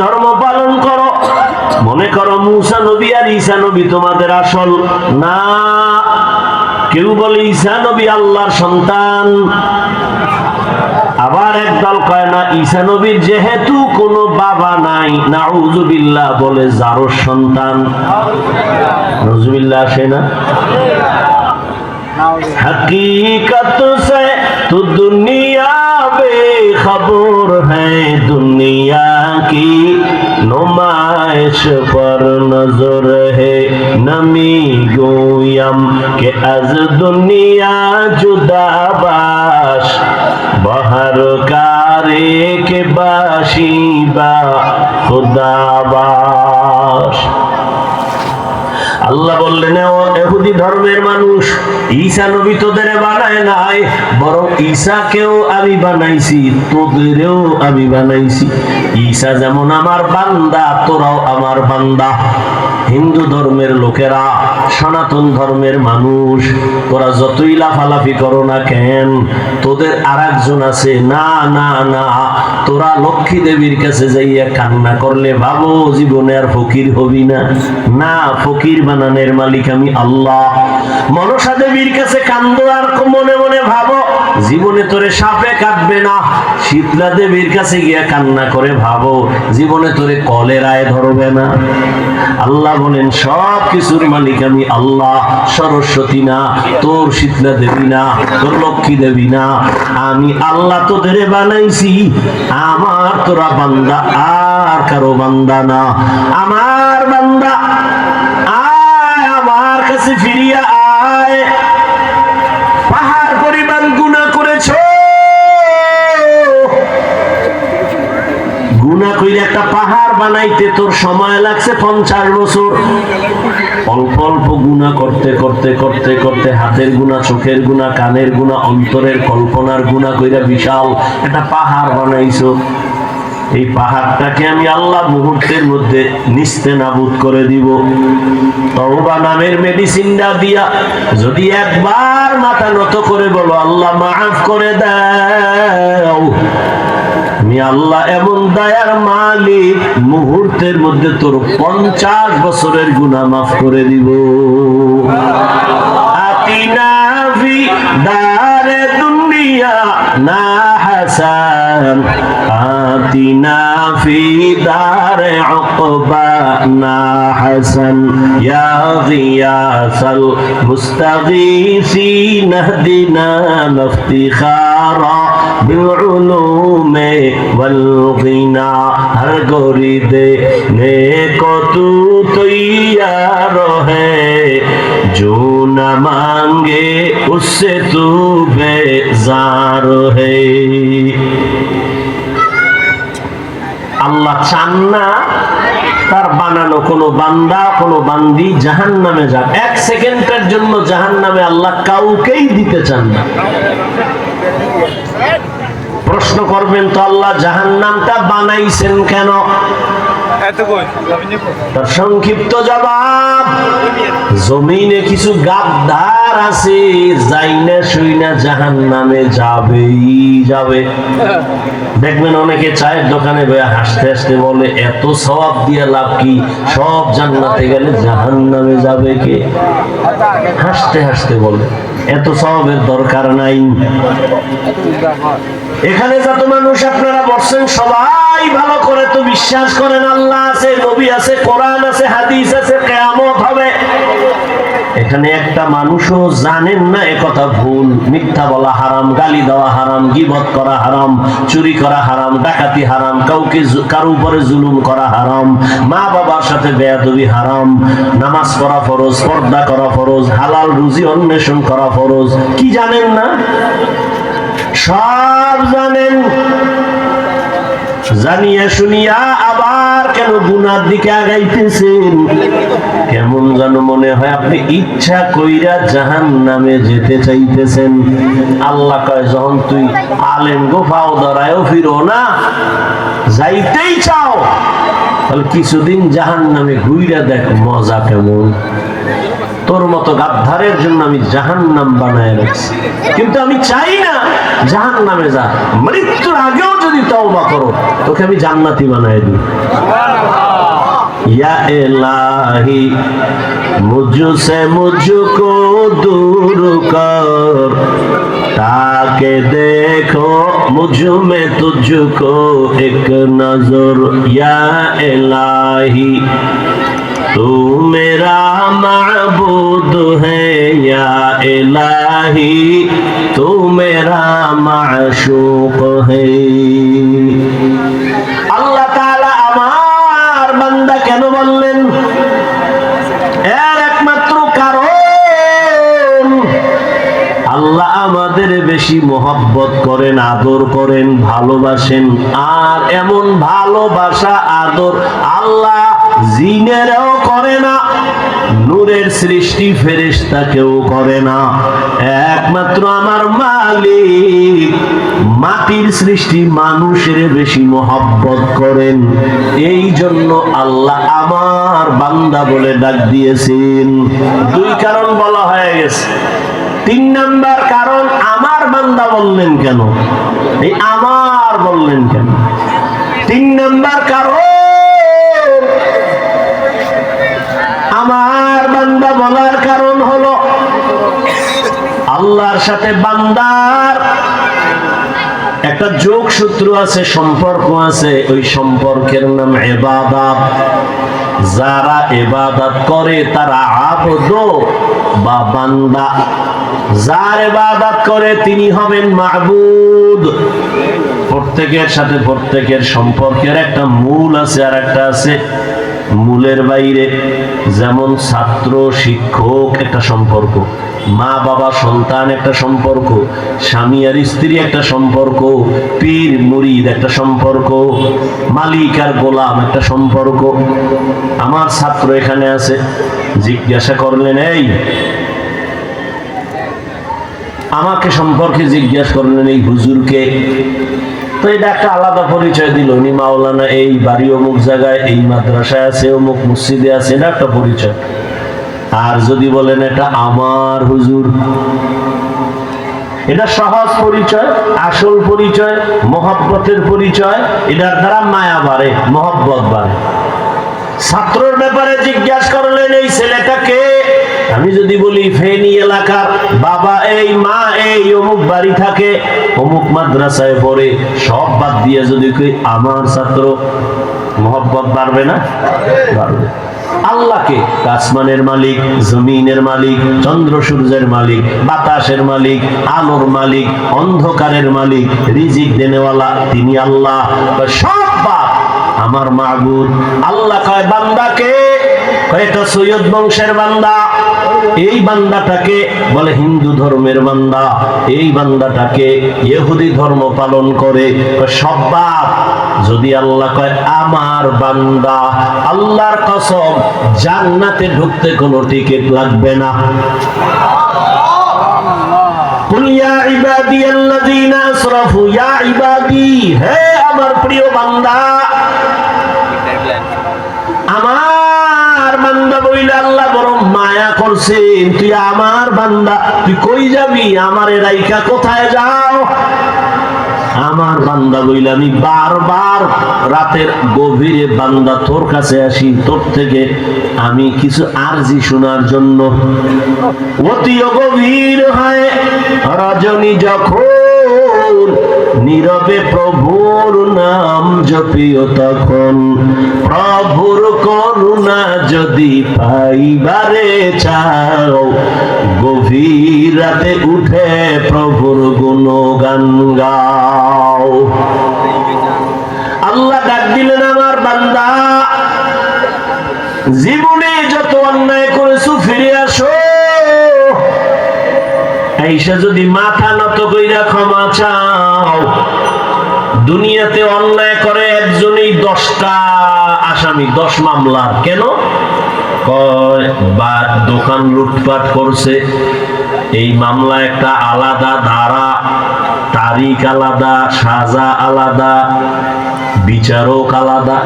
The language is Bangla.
ধর্ম পালন করো। মনে করো মুসা নবী আর ঈশা নবী তোমাদের আসল না। কেউ বলে ঈশা নবী আল্লাহর সন্তান। আবার একদল কয় না ঈশা নবীর যেহেতু কোনো বাবা নাই নাউজুবিল্লাহ বলে যারো সন্তান। নজুবিল্লাহ আসে না? হাকিকত সে تو دنیا بے خبر ہے دنیا کی نمائش پر نظر ہے نمی گویم کہ از دنیا جدا باش بہر کارے کے باشی با خدا باش আল্লাহ বললেন "ও এহুদি ধর্মের মানুষ ঈশা নবী তোদের বানায় নাই, বরং ঈসাকেও আমি বানাইছি, তোদেরও আমি বানাইছি। ঈশা যেমন আমার বান্দা, তোরাও আমার বান্দা। হিন্দু ধর্মের লোকেরা সনাতন ধর্মের মানুষ তোরা যতই লাফালাফি করো না কেন, তোদের আর আছে, না না না, তোরা লক্ষ্মী দেবীর কাছে যাইয়া কান্না করলে ভাবো জীবনে আর ফকির হবি না। না, ফকির বানানের মালিক আমি আল্লাহ। মনসা দেবীর কাছে কান্দো আর মনে মনে ভাবো, জীবনে তোরে সাপে কাটবে না। শীতলা দেবীর কাছে গিয়া কান্না করে ভাবো, জীবনে তোরে কলেরায় ধরবে না। আল্লাহ বলেন সব কিছুর মালিক আমি আল্লাহ, সরস্বতী না, তোর শীতলা দেবী না, তোর লক্ষ্মী দেবী না, আমি আল্লাহ তোদের বানাইছি, আমার তোরা বান্দা, আর কারও বান্দা না। আমার বান্দা, আয় আমার কাছে ফিরিয়া তোর সময় লাগছে পঞ্চাশ বছর। অল্প অল্প গুণা করতে করতে করতে করতে হাতের গুণা, চোখের গুণা, কানের গুণা, অন্তরের কল্পনার গুণা কইরা বিশাল একটা পাহাড় বানাইছো। এই পাহাড়টাকে আমি আল্লাহ মুহূর্তের মধ্যে নিস্তে নাবুদ করে দিব। তওবা নামের মেডিসিনটা দিয়া যদি একবার মাথা নত করে বলো, আল্লাহ মাফ করে দাও। আমি আল্লাহ এবং দয়ার মালিক মুহূর্তের মধ্যে তোর পঞ্চাশ বছরের গুণা মাফ করে দিব। দারে দুনিয়া না হাসান। آتنا في دار عقبانا حسن يا غياث المستغيثين اهدنا لافتخارا بالعلوم والغنى ہر گوری دے نیکو تو تیار ہے جو نہ مانگے اس سے تو بیزار ہے আল্লাহ চান না তার বানানো কোনো বান্দা, কোনো বান্দি জাহান নামে যাক। এক সেকেন্ডের জন্য জাহান নামে আল্লাহ কাউকেই দিতে চান না। প্রশ্ন করবেন তো আল্লাহ জাহান নামটা বানাইছেন কেন? তার সংক্ষিপ্ত জবাব, জমিনে কিছু গাদ্দার আছে যাই না শুই না জাহান নামে যাবেই যাবে। দেখবেন অনেকে চায়ের দোকানে বয়ে হাসতে হাসতে বলে, এত সওয়াব দিয়ে লাভ কি? সব জান্নাতে গেলে জাহান নামে যাবে কে? হাসতে হাসতে বলে, এত সওয়াবের দরকার নাই। এখানে যত মানুষ আপনারা বসছেন সবাই বিশ্বাস করেন আল্লাহ আছে, নবী আছে, কোরআন আছে, হাদিস আছে, কেয়ামত হবে। এখানে একটা মানুষও জানেন না কথা ভুল। মিথ্যা বলা হারাম, গালি দেওয়া হারাম, গিবত করা হারাম, চুরি করা হারাম, ডাকাতি হারাম, কাউকে কারও উপরে জুলুম করা হারাম, মা বাবার সাথে বেয়াদবি হারাম, নামাজ পড়া ফরজ, পর্দা করা ফরজ, হালাল রুজি অন্বেষণ করা ফরজ। কি জানেন না? সব জানেন। জানিয়া শুনিয়া আবার কেন গুনার দিকে আগাইতেছেন? কেমন যেন মনে হয় আপনি ইচ্ছা কইরা জাহান নামে যেতে চাইতেছেন। আল্লাহ কয়, যখন তুই আলেম গোফাও ধরায়ও ফিরো না, যাইতেই চাও। তাহলে কিছুদিন জাহান নামে ঘুইরা দেখ, মজা কেমন? তোর মতো গাদ্ধারের জন্য আমি জাহান নাম বানায় রেখেছি কিন্তু আমি চাই না জাহান নামে যা। মৃত্যুর আগেও যদি তাও বা করো, তোকে আমি জান্নাতি বানায় দিই یا الہی مجھ سے مجھ کو دور کر تاکہ دیکھو तू मेरा माबूद है या इलाही तू मेरा माशूक है আল্লাহ তাআলা আমার বান্দা কেন বললেন এর একমাত্র কারণ আল্লাহ আমাদের বেশি মোহব্বত করেন আদর করেন ভালোবাসেন আর এমন ভালোবাসা আদর আল্লাহ জিনেরও করে না, নূরের সৃষ্টি ফেরেশতাকেও করে না। একমাত্র আমার মালিক, মাটির সৃষ্টি মানুষের বেশি করেন। এই জন্য আল্লাহ আমার বান্দা বলে ডাক দিয়েছেন। দুই কারণ বলা হয়ে গেছে। তিন নাম্বার কারণ, আমার বান্দা বললেন কেন? এই আমার বললেন কেন? তিন নাম্বার কারণ বলার কারণ হলো, আল্লাহর সাথে বান্দার একটা যোগ সূত্র আছে, সম্পর্ক আছে। ওই সম্পর্কের নাম এবাদাত যারা এবাদাত করে, তারা আবদ বা বান্দা। যার এবাদাত করে, তিনি হবেন মাহবুদ প্রত্যেকের সাথে প্রত্যেকের সম্পর্কের একটা মূল আছে আর একটা আছে। মূলের বাইরে যেমন ছাত্র, শিক্ষক একটা সম্পর্ক, মা, বাবা, সন্তান একটা সম্পর্ক, স্বামী আর স্ত্রী একটা সম্পর্ক, পীর, মুরিদ একটা সম্পর্ক, মালিক আর গোলাম একটা সম্পর্ক। আমার ছাত্র এখানে আছে, জিজ্ঞাসা করলেন, এই, আমাকে সম্পর্কে জিজ্ঞাসা করলেন এই হুজুরকে? তো পরিচয় পরিচয়। আর যদি বলেন এটা আমার হুজুর, এটা সহজ পরিচয়, আসল পরিচয় পরিচয়, এটার দ্বারা মায়া বাড়ে, মহব্বত বাড়ে। ছাত্রর ব্যাপারে জিজ্ঞাসা করলেন, এই ছেলেটাকে আমি যদি বলি, ফেনী এলাকার বাবা এই মা এই অমুক বাড়ি থাকে, অমুক মাদ্রাসায় পড়ে, সব বাদ দিয়ে যদি আমার ছাত্র মোহব্বত বাড়বে না? বাড়বে। আল্লাহকে আসমানের মালিক, জমিনের মালিক, চন্দ্র সূর্যের মালিক, বাতাসের মালিক, আলোর মালিক, অন্ধকারের মালিক, রিজিক দেনেওয়ালা তিনি আল্লাহ। সব বাদ। আমার মাহবুদ আল্লাহ কয়, বান্দাকে এটা সৈয়দ বংশের বান্দা। এই বান্দাটাকে বলে হিন্দু ধর্মের বান্দা এই বান্দাটাকে ইহুদি ধর্ম পালন করে কয় সব বাপ যদি আল্লাহ কয় আমার বান্দা আল্লাহর কসম জান্নাতে ঢুকতে কোনো টিকিট লাগবে না قل يا عبادي الذين اسرفوا يا عبادي হে আমার প্রিয় বান্দা বান্দা বইলে আল্লাহ বড় মায়া করছেন। তুই আমার বান্দা, তুই কই যাবি? আমার রাইকা কোথায় যাও? আমার বান্দা বইলে আমি বারবার রাতের গভীরে বান্দা তোর কাছে আসি, তোর থেকে আমি কিছু আরজি শোনার জন্য। অতি গভীর হয়। রজনী যখন নীরবে প্রভুর নাম জপিও তখন। প্রভুর করুণা যদি পাইবারে চাও, গভীর রাতে উঠে প্রভুর গুণগান গাও। আল্লাহ ডাক দিলেন, আমার বান্দা, জীবনে যত অন্যায় করেছ, ফিরে আসো। আইসা যদি মাথা নত কইরা ক্ষমা চাও দুনিয়াতে অন্যায় করে একজনই দশটা আসামি, দশ মামলার। কেন? কয়, বা দোকান লুটপাট করছে। এই মামলা একটা আলাদা ধারা, তারিখ আলাদা, সাজা আলাদা, বিচারক আলাদা।